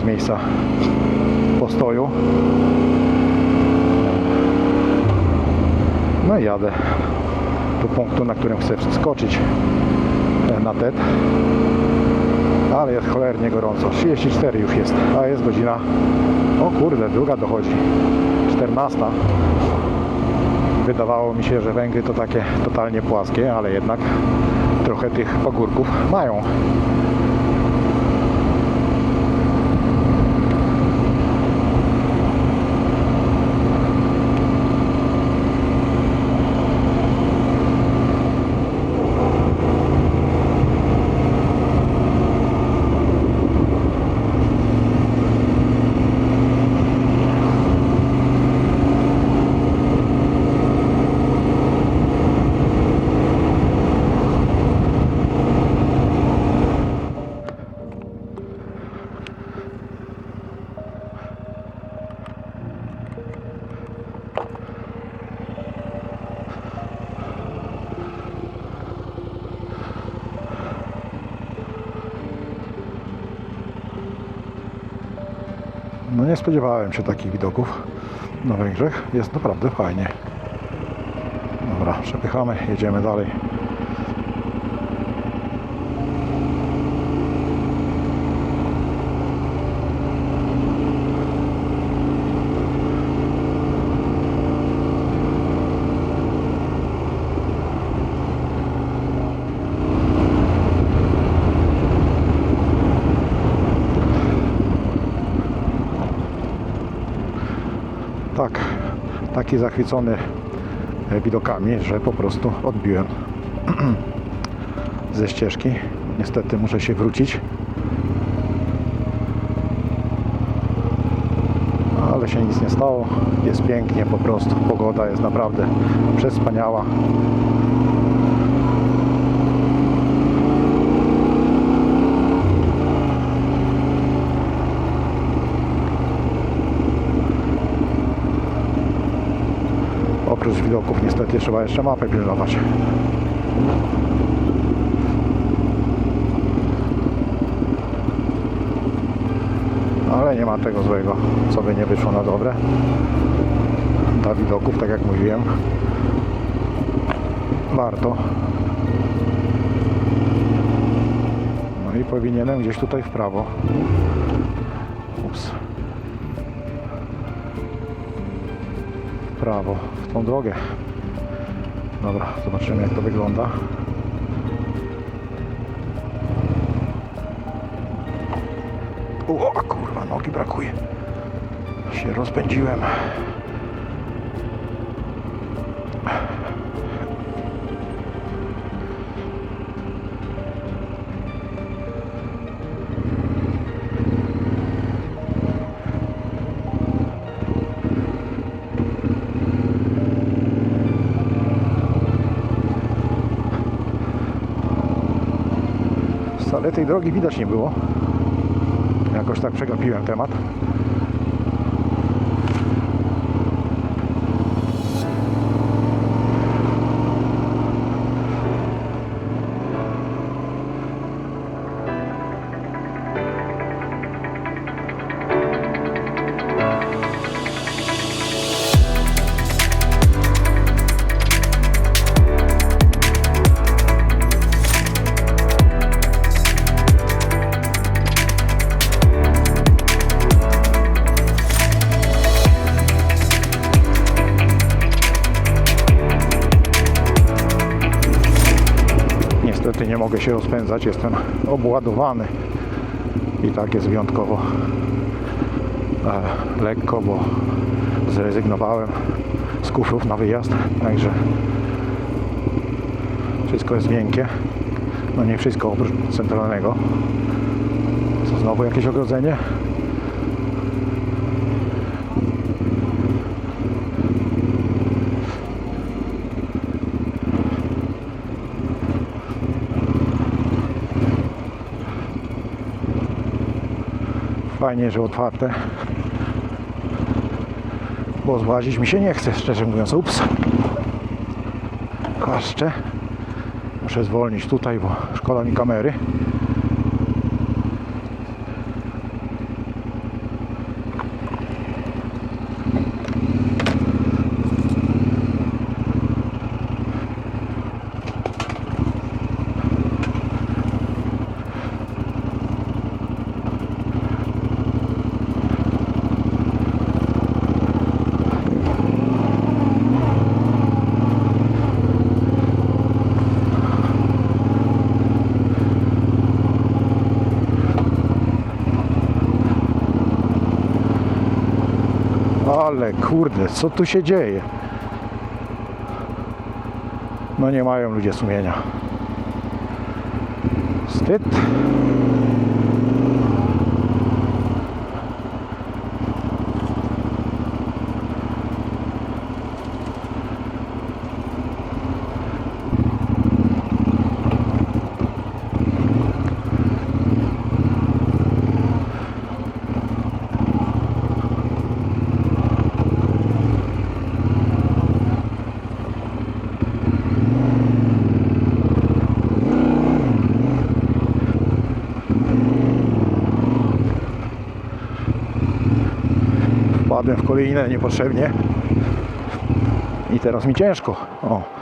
z miejsca postoju. No i jadę do punktu, na którym chcę wskoczyć e, na TED. Ale jest cholernie gorąco. 34 już jest, a jest godzina. O kurde, druga dochodzi. 14. Wydawało mi się, że Węgry to takie totalnie płaskie, ale jednak trochę tych pagórków mają. Nie spodziewałem się takich widoków na Węgrzech. Jest naprawdę fajnie. Dobra, przepychamy, jedziemy dalej. Tak, taki zachwycony e, widokami, że po prostu odbiłem ze ścieżki. Niestety muszę się wrócić. Ale się nic nie stało. Jest pięknie po prostu. Pogoda jest naprawdę przespaniała. Oprócz widoków niestety trzeba jeszcze mapę pilnować. Ale nie ma tego złego, co by nie wyszło na dobre. Dla widoków, tak jak mówiłem, warto. No i powinienem gdzieś tutaj w prawo. Ups. prawo, tą drogę. Dobra, zobaczymy jak to wygląda. O kurwa, nogi brakuje. Się rozpędziłem. Wcale tej drogi widać nie było. Jakoś tak przegapiłem temat. Mogę się rozpędzać, jestem obładowany i tak jest wyjątkowo e, lekko, bo zrezygnowałem z kuszów na wyjazd, także wszystko jest miękkie. No nie wszystko oprócz centralnego. Znowu jakieś ogrodzenie? Fajnie, że otwarte. Bo złazić mi się nie chce, szczerze mówiąc. Ups. Klaszczę. Muszę zwolnić tutaj, bo szkoda mi kamery. Ale kurde, co tu się dzieje? No nie mają ludzie sumienia. Wstyd. Wpadłem w kolejne niepotrzebnie. I teraz mi ciężko. O.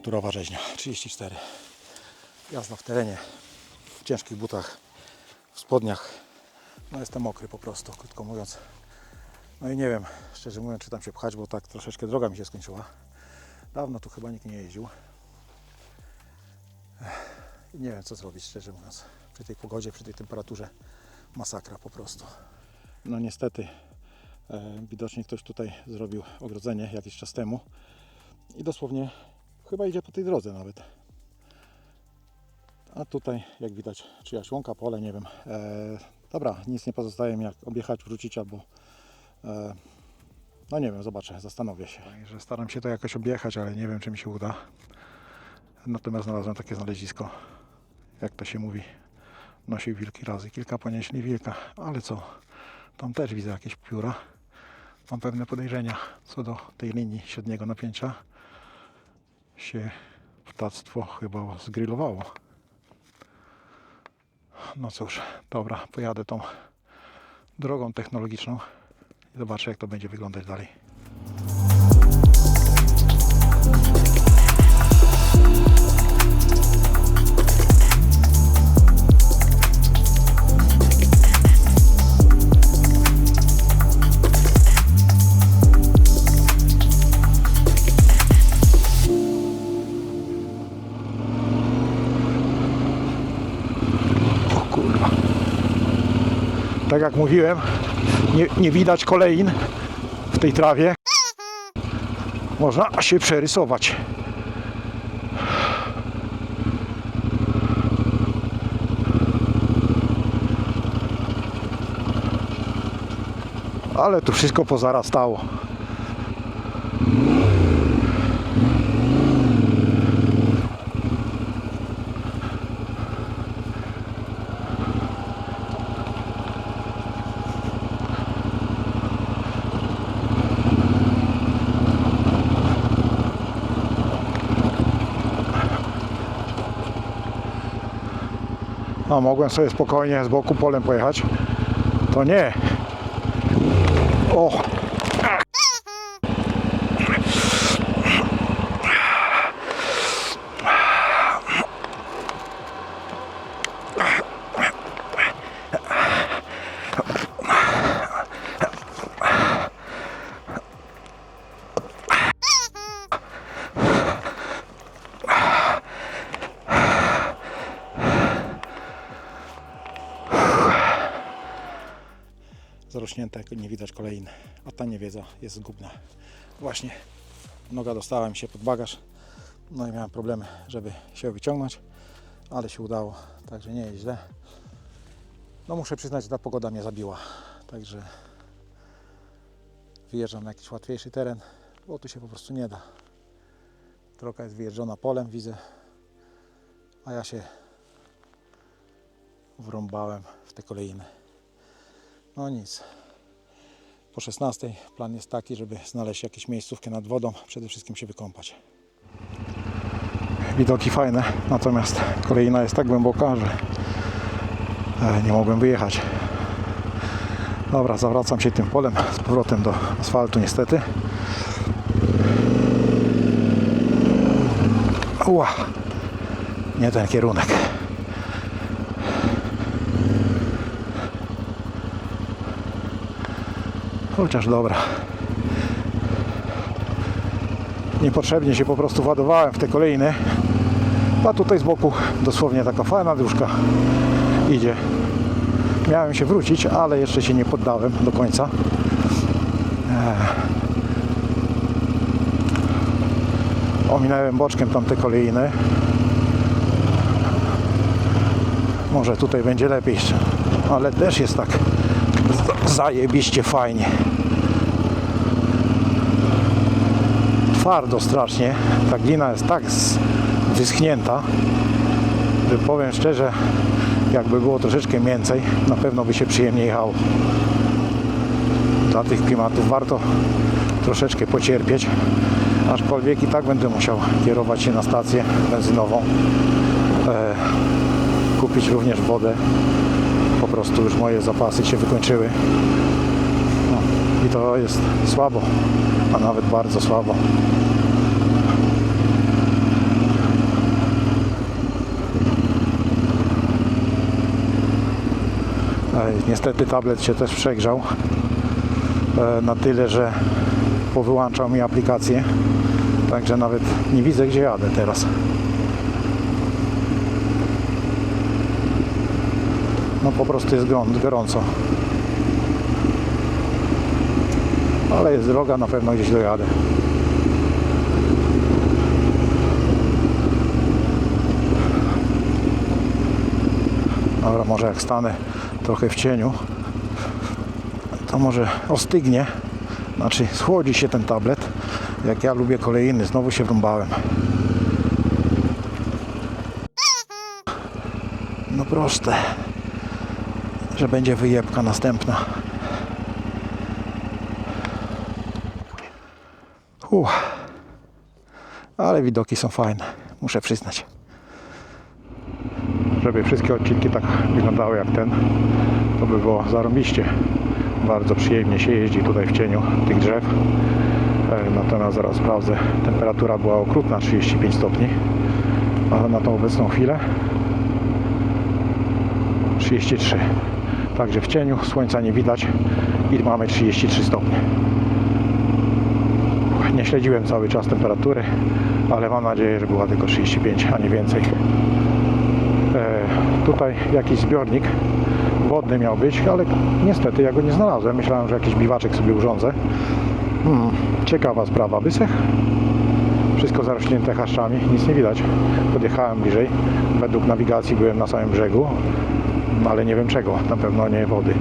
Temperaturowa rzeźnia 34. Jazda w terenie, w ciężkich butach, w spodniach. No jestem mokry po prostu, krótko mówiąc. No i nie wiem, szczerze mówiąc, czy tam się pchać, bo tak troszeczkę droga mi się skończyła. Dawno tu chyba nikt nie jeździł. I nie wiem, co zrobić, szczerze mówiąc. Przy tej pogodzie, przy tej temperaturze masakra po prostu. No niestety, e, widocznie ktoś tutaj zrobił ogrodzenie jakiś czas temu i dosłownie chyba idzie po tej drodze nawet. A tutaj, jak widać, czyjaś łąka, pole, nie wiem. E, dobra, nic nie pozostaje mi jak objechać, wrócić albo e, no nie wiem, zobaczę, zastanowię się. Także staram się to jakoś objechać, ale nie wiem, czy mi się uda. Natomiast znalazłem takie znalezisko, jak to się mówi, nosił wilki razy. Kilka ponieśli wilka, ale co, tam też widzę jakieś pióra. Mam pewne podejrzenia co do tej linii średniego napięcia. Się ptactwo chyba zgrillowało. No cóż, dobra, pojadę tą drogą technologiczną i zobaczę jak to będzie wyglądać dalej. Tak jak mówiłem, nie, nie widać kolejn w tej trawie. Można się przerysować. Ale tu wszystko pozarastało. A mogłem sobie spokojnie z boku polem pojechać. To nie. O! Zarośnięte, nie widać kolejny, a ta niewiedza jest zgubna. Właśnie noga dostała mi się pod bagaż, no i miałem problemy, żeby się wyciągnąć, ale się udało, także nie jest źle. No muszę przyznać, ta pogoda mnie zabiła. Także wyjeżdżam na jakiś łatwiejszy teren, bo tu się po prostu nie da. Droga jest wyjeżdżona polem, widzę, a ja się wrąbałem w te kolejne. No nic. Po 16 plan jest taki, żeby znaleźć jakieś miejscówkę nad wodą, przede wszystkim się wykąpać. Widoki fajne, natomiast kolejna jest tak głęboka, że e, nie mogłem wyjechać. Dobra, zawracam się tym polem z powrotem do asfaltu niestety. Ua, nie ten kierunek. Chociaż dobra. Niepotrzebnie się po prostu ładowałem w te kolejne. A tutaj z boku dosłownie taka fajna dróżka idzie. Miałem się wrócić, ale jeszcze się nie poddałem do końca. Ominąłem boczkiem tamte kolejne. Może tutaj będzie lepiej, ale też jest tak zajebiście fajnie. Twardo strasznie. Ta glina jest tak wyschnięta, że powiem szczerze, jakby było troszeczkę więcej, na pewno by się przyjemniej jechało. Dla tych klimatów warto troszeczkę pocierpieć, aczkolwiek i tak będę musiał kierować się na stację benzynową, e, kupić również wodę. Prostu już moje zapasy się wykończyły. No, I to jest słabo, a nawet bardzo słabo. Niestety tablet się też przegrzał e, na tyle, że powyłączał mi aplikację. Także nawet nie widzę gdzie jadę teraz. No po prostu jest gorąco. Ale jest droga, na pewno gdzieś dojadę. Dobra, może jak stanę trochę w cieniu, to może ostygnie, znaczy schłodzi się ten tablet. Jak ja lubię kolejny, znowu się wrąbałem. No proste, że będzie wyjebka następna. Uff. Ale widoki są fajne, muszę przyznać żeby wszystkie odcinki tak wyglądały jak ten, to by było zarąbiście. Bardzo przyjemnie się jeździ tutaj w cieniu tych drzew. E, Natomiast zaraz sprawdzę, temperatura była okrutna 35 stopni, a na tą obecną chwilę 33. Także w cieniu słońca nie widać i mamy 33 stopnie. Nie śledziłem cały czas temperatury, ale mam nadzieję, że była tylko 35, a nie więcej. E, tutaj jakiś zbiornik wodny miał być, ale niestety ja go nie znalazłem. Myślałem, że jakiś biwaczek sobie urządzę. Hmm, ciekawa sprawa. Wysech. Wszystko zarośnięte chaszczami, nic nie widać. Podjechałem bliżej. Według nawigacji byłem na samym brzegu, ale nie wiem czego. Na pewno nie wody.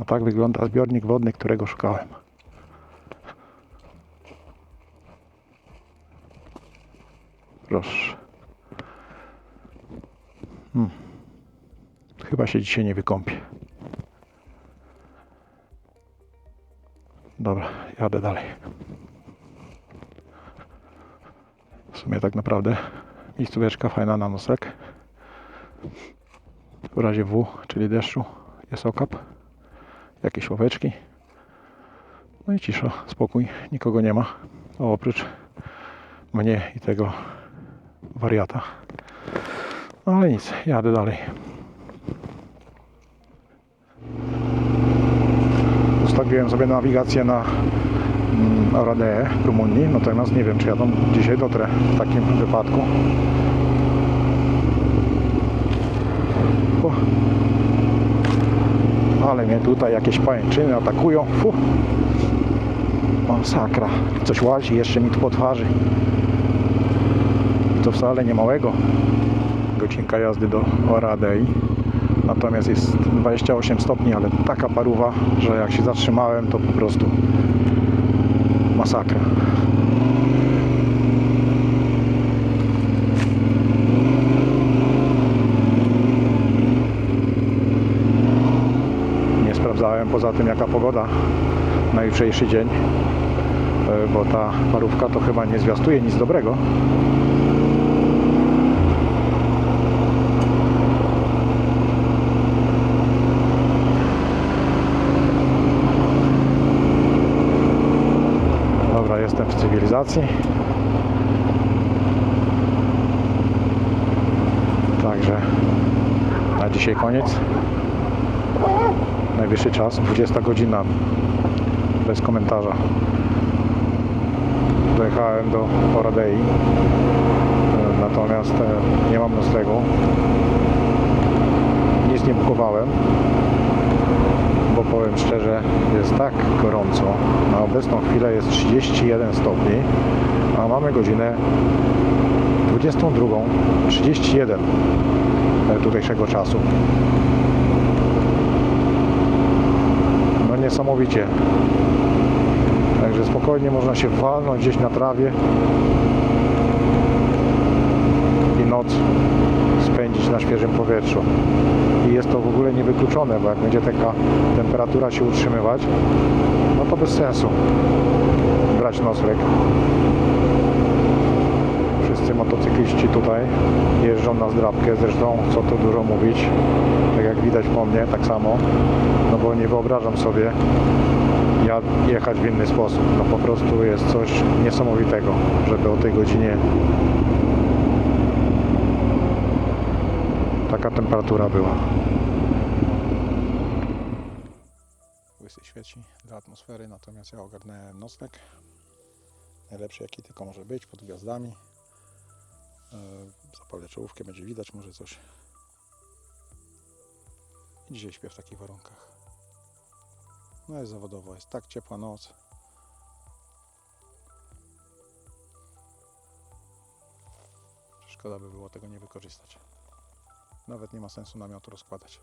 A tak wygląda zbiornik wodny, którego szukałem. Proszę. Hmm. Chyba się dzisiaj nie wykąpię. Dobra, jadę dalej. W sumie tak naprawdę miejscóweczka fajna na nosek. W razie W, czyli deszczu, jest okap. Jakieś ławeczki. No i cisza, spokój, nikogo nie ma. Oprócz mnie i tego wariata. No ale nic, jadę dalej. Ustawiłem sobie nawigację na Oradee w Rumunii, natomiast nie wiem, czy ja tam dzisiaj dotrę w takim wypadku. Ale mnie tutaj jakieś pajęczyny atakują. Fu. Masakra. Coś łazi jeszcze mi tu po twarzy. I to wcale nie małego. godzinka jazdy do Oradei. Natomiast jest 28 stopni, ale taka paruwa, że jak się zatrzymałem, to po prostu masakra. Nie sprawdzałem poza tym jaka pogoda na jutrzejszy dzień, e, bo ta parówka to chyba nie zwiastuje nic dobrego. Dobra, Także na dzisiaj koniec. Najwyższy czas, 20 godzina. Bez komentarza. Dojechałem do Oradei. Natomiast e, nie mam noclegu. Nic nie bukowałem powiem szczerze, jest tak gorąco. Na obecną chwilę jest 31 stopni, a mamy godzinę 22.31 e, tutejszego czasu. No niesamowicie. Także spokojnie można się walnąć gdzieś na trawie i noc spędzić na świeżym powietrzu. I jest to w ogóle niewykluczone, bo jak będzie taka temperatura się utrzymywać, no to bez sensu brać nocleg. Wszyscy motocykliści tutaj jeżdżą na zdrabkę, zresztą co tu dużo mówić, tak jak widać po mnie, tak samo, no bo nie wyobrażam sobie ja jechać w inny sposób. No po prostu jest coś niesamowitego, żeby o tej godzinie taka temperatura była. Łysy świeci dla atmosfery, natomiast ja ogarnąłem nocleg. Najlepszy jaki tylko może być, pod gwiazdami. Yy, Zapalę czołówkę, będzie widać może coś. I dzisiaj śpię w takich warunkach. No jest zawodowo, jest tak ciepła noc. Szkoda by było tego nie wykorzystać. Nawet nie ma sensu namiotu rozkładać.